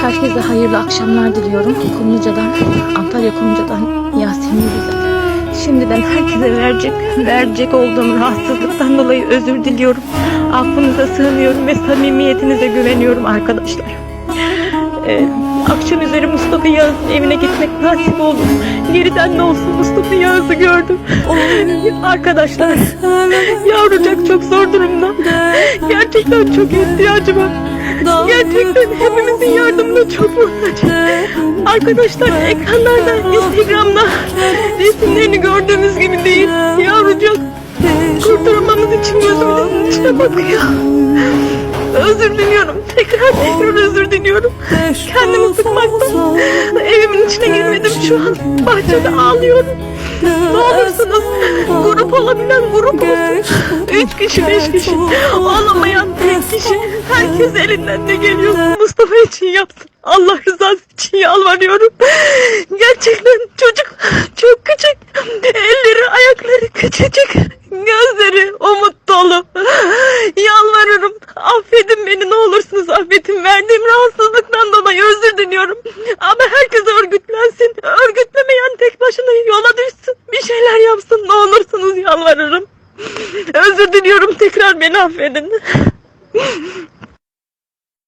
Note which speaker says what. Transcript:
Speaker 1: Herkese hayırlı akşamlar diliyorum. Kumluca'dan, Antalya Kumluca'dan Yasemin Güzel. Şimdiden herkese verecek, verecek olduğum rahatsızlıktan dolayı özür diliyorum. Affınıza sığınıyorum ve samimiyetinize güveniyorum arkadaşlar. Ee, akşam üzeri Mustafa Yağız'ın evine gitmek nasip oldu. Geriden de olsun Mustafa Yağız'ı gördüm. arkadaşlar, yavrucak çok zor durumda. Gerçekten çok ihtiyacı var. Gerçekten hepimizin çok muhtaç. Arkadaşlar ekranlarda, Instagram'da resimlerini gördüğümüz gibi değil. Yavrucak kurtarmamız için gözümün içine bakıyor. Özür diliyorum. Tekrar tekrar özür diliyorum. Kendimi sıkmaktan evimin içine girmedim şu an. Bahçede ağlıyorum. Ne olursunuz grup olabilen grup olsun. Üç kişi beş kişi ağlamayan tek kişi. Herkes elinden ne geliyorsa Mustafa için yapsın. Allah rızası için yalvarıyorum. Gerçekten çocuk çok küçük. Elleri ayakları küçücük. Gözleri umut dolu. Yalvarırım. Affedin beni ne olursunuz affedin. Verdiğim rahatsızlıktan dolayı özür diliyorum. Ama herkes örgütlensin. Örgütlemeyen tek başına yola düşsün. Bir şeyler yapsın ne olursunuz yalvarırım. Özür diliyorum tekrar beni affedin.